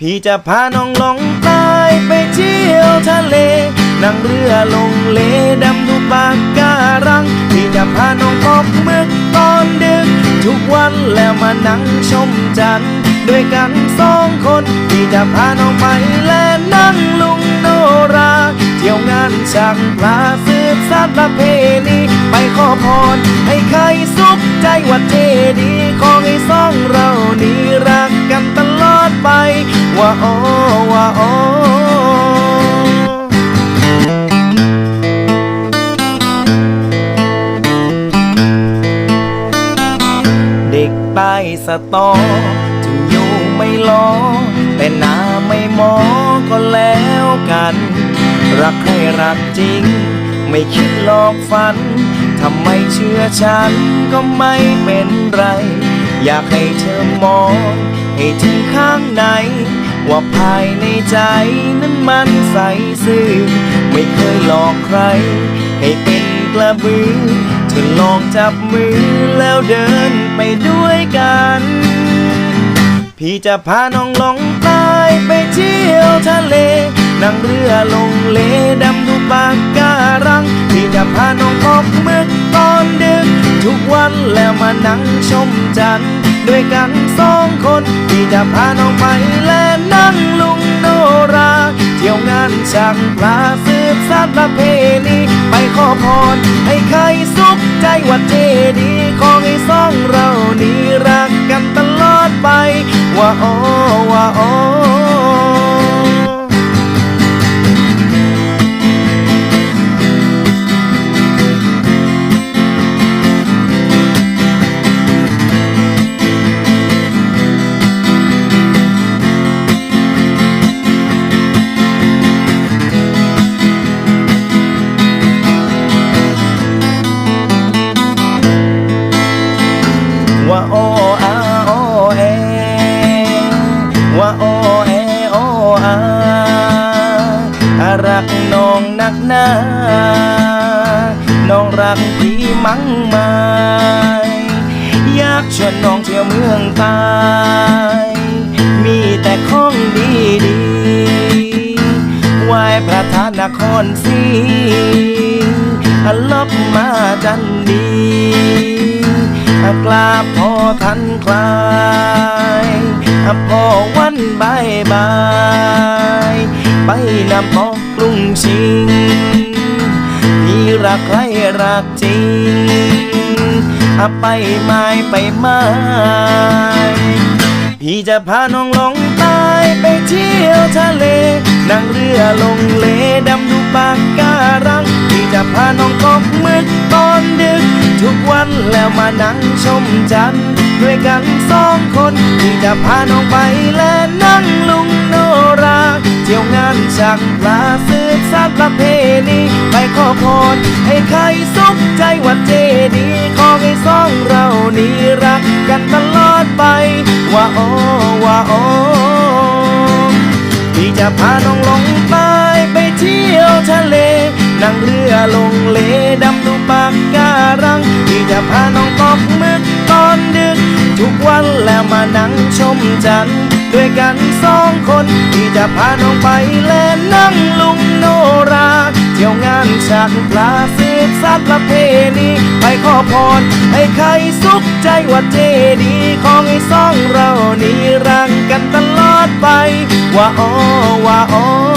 พี่จะพาน้องลงใต้ไปเที่ยวทะเล นั่งเรือลงเลดำดูปากการัง พี่จะพาน้องตกมึกตอนดึก ทุกวันแล้วมานั่งชมจันทร์ด้วยกันสองคน พี่จะพาน้องไปและนั่งลุงโนรา เที่ยวงานช่างปลาสืบสานประเพณีไปขอพรให้ใครสุขใจวัดเจดีย์ของให้ส ว่าโอว่าโอเด็กใต้สตอถึงอยู่ไม่รอแต่หน้าไม่มอก็แล้วกัน รักให้รักจริง ไม่คิดหลอกฝันทำไมเชื่อฉันก็ไม่เป็นไร อยากให้เธอมอง ให้ถึงข้างใน ว่าภายในใจนั้นมันใสซื่อ ไม่เคยหลอกใคร ให้เป็นกระบือเธอลองจับมือแล้วเดินไปด้วยกัน พี่จะพาน้องลงใต้ไปเที่ยวทะเลนั่งเรือลงเลดำดูปากการัง พี่จะพาน้องตกหมึกตอก วันแล้วมานั่งชมจันทร์ด้วยกันสองคน ที่จะพาน้องไปและนั่งลุงโนรา เที่ยวงานช่างปลาสืบสานประเพณีไปขอพร ให้ใครสุขใจวัดเจดี ของไอ้สองเรา น้องนักหนาน้องรักพี่มั่งไมายอยากชวนน้องเที่ยวเมืองใต้มีแต่ของดีดีไหว้พระธาตุนครศรีอัลลบมาจันดีกราบพอทันคลายพอวันบายบาย ไปนำพอ กรุงชิงพี่รักใครรักจริงอาไปไม้ไปไม้พี่จะพาน้องลงใต้ไปเที่ยวทะเล นั่งเรือลงเลดำดูปากการัง พี่จะพาน้องตกหมึกตอนดึก ทุกวันแล้วมานั่งชมจันทร์ด้วยกันสองคน พี่จะพาน้องไปและนั่งลุง เที่ยวงานช่างปลาสืบสานประเพณีไปขอพรให้ใครสุขใจวัดเจดีขอให้สองเรานี้รักกันตลอดไป ว่าโอว่าโอพี่จะพาน้องลงใต้ไปเที่ยวทะเล นั่งเรือลงเลดำดูปากการังพี่จะพา ชมจันทร์ด้วยกันสองคน ที่จะพาน้องไปแล่นนั่งลุงโนราเที่ยวงานฉากปลาสืบสานประเพณีไปขอพร ให้ใครสุขใจวัดเจดียของไอ้สองเรานี้รังกันตลอดไป ว่าอ้อว่าอ้อ